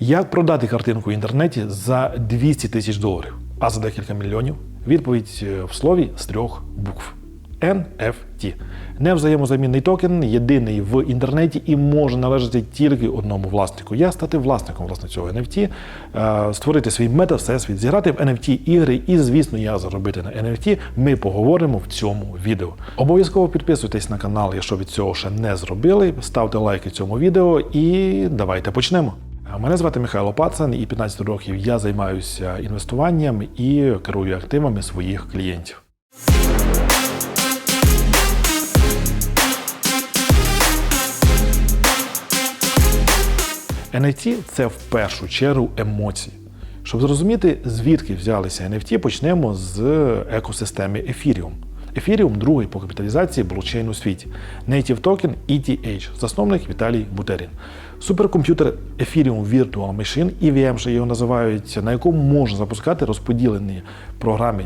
Як продати картинку в інтернеті за 200 тисяч доларів, а за декілька мільйонів? Відповідь е, в слові з трьох букв. NFT. Невзаємозамінний токен, єдиний в інтернеті і може належати тільки одному власнику. Я стати власником власне цього NFT, е, створити свій мета-всесвіт, зіграти в NFT ігри і, звісно, я заробити на NFT. Ми поговоримо в цьому відео. Обов'язково підписуйтесь на канал, якщо від цього ще не зробили. Ставте лайки цьому відео і давайте почнемо. Мене звати Михайло Пацан, і 15 років я займаюся інвестуванням і керую активами своїх клієнтів. NFT – це в першу чергу емоції. Щоб зрозуміти, звідки взялися NFT, почнемо з екосистеми Ethereum. Ethereum – другий по капіталізації блокчейн у світі. Native Token ETH, засновник Віталій Бутерін. Суперкомп'ютер Ethereum Virtual Machine, EVM ще його називають, на якому можна запускати розподілені програми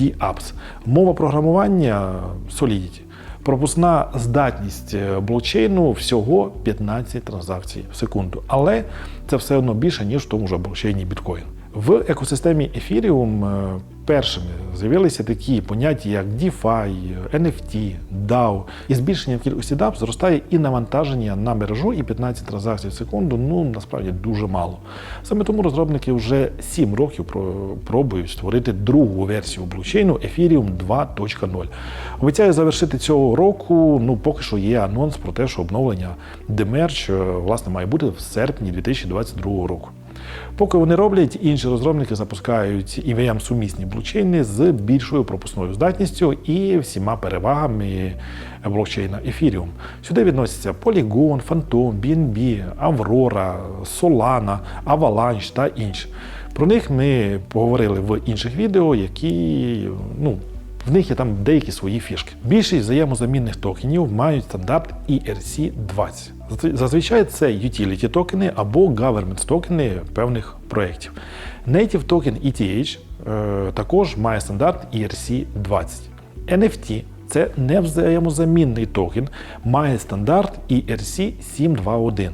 DApps. Мова програмування Solidity. Пропускна здатність е, блокчейну всього 15 транзакцій в секунду, але це все одно більше, ніж в тому ж блокчейні біткоін. В екосистемі Ethereum е, першими з'явилися такі поняття, як DeFi, NFT, DAO. І збільшенням кількості DApp зростає і навантаження на мережу, і 15 транзакцій в секунду ну насправді дуже мало. Саме тому розробники вже 7 років про- пробують створити другу версію блокчейну Ethereum 2.0. Обіцяю завершити цього року. Ну поки що є анонс про те, що обновлення Demerge е, власне має бути в серпні 2022 року. Поки вони роблять, інші розробники запускають ivm сумісні блокчейни з більшою пропускною здатністю і всіма перевагами блокчейна Ethereum. Сюди відносяться Polygon, Phantom, BNB, Aurora, Solana, Avalanche та інші. Про них ми поговорили в інших відео, які ну, в них є там деякі свої фішки. Більшість взаємозамінних токенів мають стандарт ERC-20. Зазвичай це utility токени або government токени певних проєктів. Native токен ETH е, також має стандарт ERC-20. NFT це невзаємозамінний токен, має стандарт ERC-721.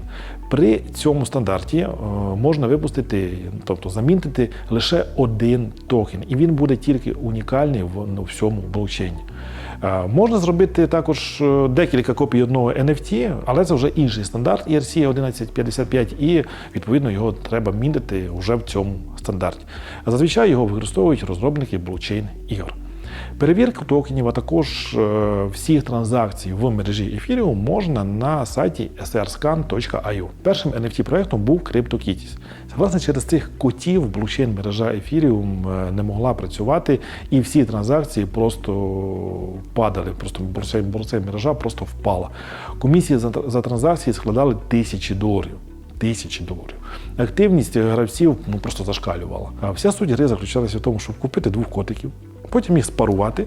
При цьому стандарті е, можна випустити, тобто замінити лише один токен, і він буде тільки унікальний в ну, всьому блокчейні. Е, Можна зробити також е, декілька копій одного NFT, але це вже інший стандарт ERC 1155, і відповідно його треба мінити вже в цьому стандарті. Зазвичай його використовують розробники блокчейн ігор. Перевірку токенів, а також е, всіх транзакцій в мережі Ethereum можна на сайті srscan.io. Першим NFT проектом був CryptoKitties. Власне через цих котів блокчейн мережа Ethereum е, не могла працювати, і всі транзакції просто падали. Просто блокчейн мережа просто впала. Комісії за, за транзакції складали тисячі доларів. Тисячі доларів. Активність гравців ну просто зашкалювала. А вся суть гри заключалася в тому, щоб купити двох котиків, потім їх спарувати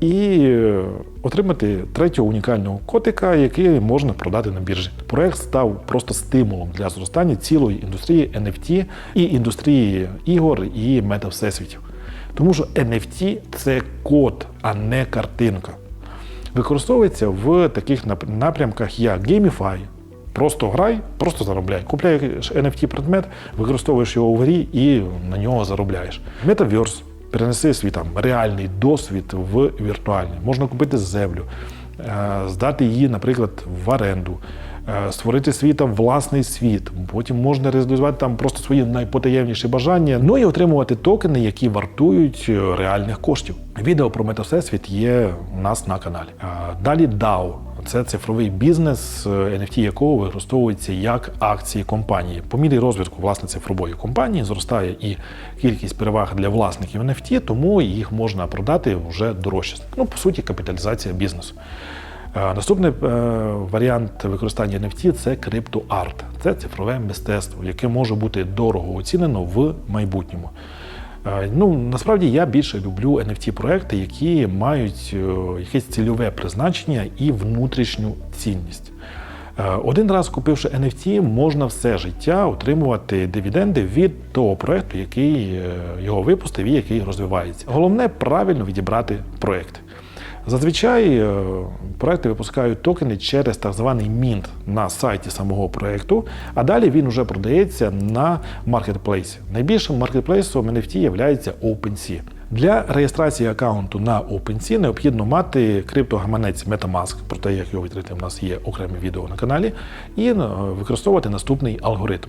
і е, отримати третього унікального котика, який можна продати на біржі. Проект став просто стимулом для зростання цілої індустрії NFT і індустрії ігор і мета-всесвітів. Тому що NFT – це код, а не картинка. Використовується в таких напрямках, як Gamify, Просто грай, просто заробляй. Купляєш NFT предмет, використовуєш його в грі і на нього заробляєш. Metaverse перенеси свій там реальний досвід в віртуальний. Можна купити землю, е, здати її, наприклад, в оренду, е, створити свій там власний світ. Потім можна реалізувати там просто свої найпотаємніші бажання, ну і отримувати токени, які вартують е, реальних коштів. Відео про метасесвіт є у нас на каналі. Далі DAO. Це цифровий бізнес, е, NFT якого використовується як акції компанії. По мірі розвитку власне цифрової компанії зростає і кількість переваг для власників NFT, тому їх можна продати вже дорожче. Ну, по суті, капіталізація бізнесу. Е, Наступний е, варіант використання NFT це криптоарт. Це цифрове мистецтво, яке може бути дорого оцінено в майбутньому. Е, Ну, насправді я більше люблю NFT-проекти, які мають е, якесь цільове призначення і внутрішню цінність. Е, Один раз купивши NFT, можна все життя отримувати дивіденди від того проекту, який його випустив і який розвивається. Головне правильно відібрати проекти. Зазвичай е, проекти випускають токени через так званий мінт на сайті самого проекту, а далі він вже продається на маркетплейсі. Найбільшим маркетплейсом NFT є OpenSea. Для реєстрації аккаунту на OpenSea необхідно мати криптогаманець MetaMask, про те, як його відкрити, в нас є окреме відео на каналі, і е, використовувати наступний алгоритм.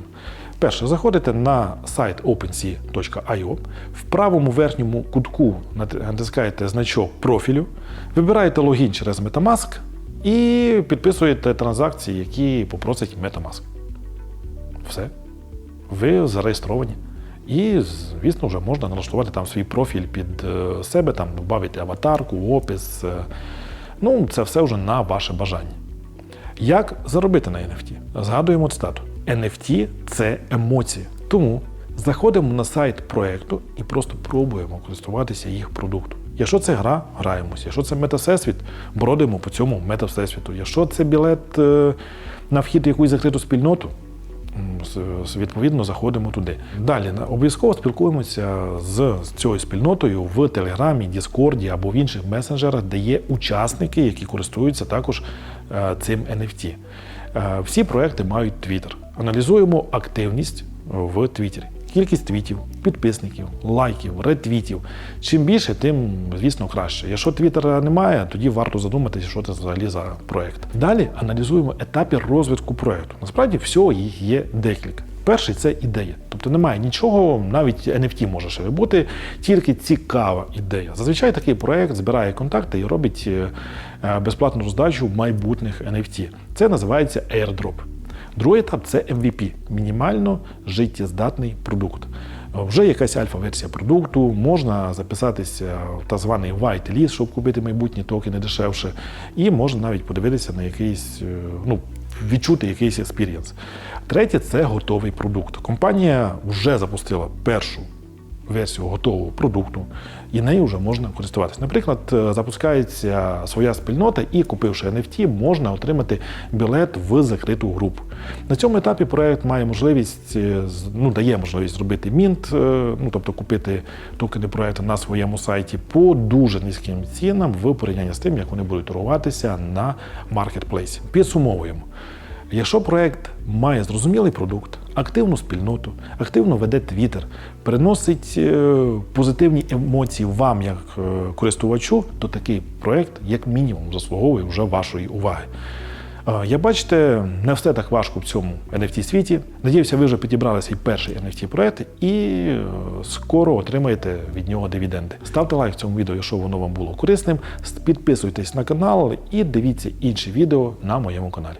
Перше, заходите на сайт OpenSea.io, в правому верхньому кутку натискаєте значок профілю, вибираєте логін через MetaMask і підписуєте транзакції, які попросить MetaMask. Все. Ви зареєстровані. І, звісно, вже можна налаштувати там свій профіль під е, себе, там додати аватарку, опис. е. Ну, це все вже на ваше бажання. Як заробити на NFT? Згадуємо цитату. NFT – це емоції. Тому заходимо на сайт проекту і просто пробуємо користуватися їх продуктом. Якщо це гра, граємося. Якщо це метасесвіт, бродимо по цьому метасесвіту. Якщо це білет е, на вхід в якусь закриту спільноту, відповідно заходимо туди. Далі обов'язково спілкуємося з, з цією спільнотою в Телеграмі, Діскорді або в інших месенджерах, де є учасники, які користуються також е, цим NFT. Е, Всі проекти мають Твіттер. Аналізуємо активність в Твіттері. Кількість твітів, підписників, лайків, ретвітів. Чим більше, тим, звісно, краще. Якщо твіттера немає, тоді варто задуматися, що це взагалі за проект. Далі аналізуємо етапи розвитку проекту. Насправді всього їх є декілька. Перший це ідея. Тобто немає нічого, навіть NFT може ще бути, тільки цікава ідея. Зазвичай такий проект збирає контакти і робить е, е, безплатну роздачу майбутніх NFT. Це називається airdrop. Другий етап це MVP мінімально життєздатний продукт. Вже якась альфа-версія продукту, можна записатися в так званий white list, щоб купити майбутні токени дешевше, і можна навіть подивитися на якийсь, е, ну, відчути якийсь експірієнс. Третє це готовий продукт. Компанія вже запустила першу версію готового продукту, і нею вже можна користуватися. Наприклад, е, запускається своя спільнота, і купивши NFT, можна отримати білет в закриту групу. На цьому етапі проект має можливість, е, ну дає можливість зробити мінт, е, ну тобто купити токени проекту на своєму сайті по дуже низьким цінам в порівнянні з тим, як вони будуть торгуватися на маркетплейсі. Підсумовуємо. Якщо проект має зрозумілий продукт, активну спільноту, активно веде Твіттер, приносить е, позитивні емоції вам як е, користувачу, то такий проект, як мінімум, заслуговує вже вашої уваги. Е, Я бачите, не все так важко в цьому NFT світі. Надіюся, ви вже підібрали свій перший NFT проект і скоро отримаєте від нього дивіденди. Ставте лайк цьому відео, якщо воно вам було корисним. Підписуйтесь на канал і дивіться інші відео на моєму каналі.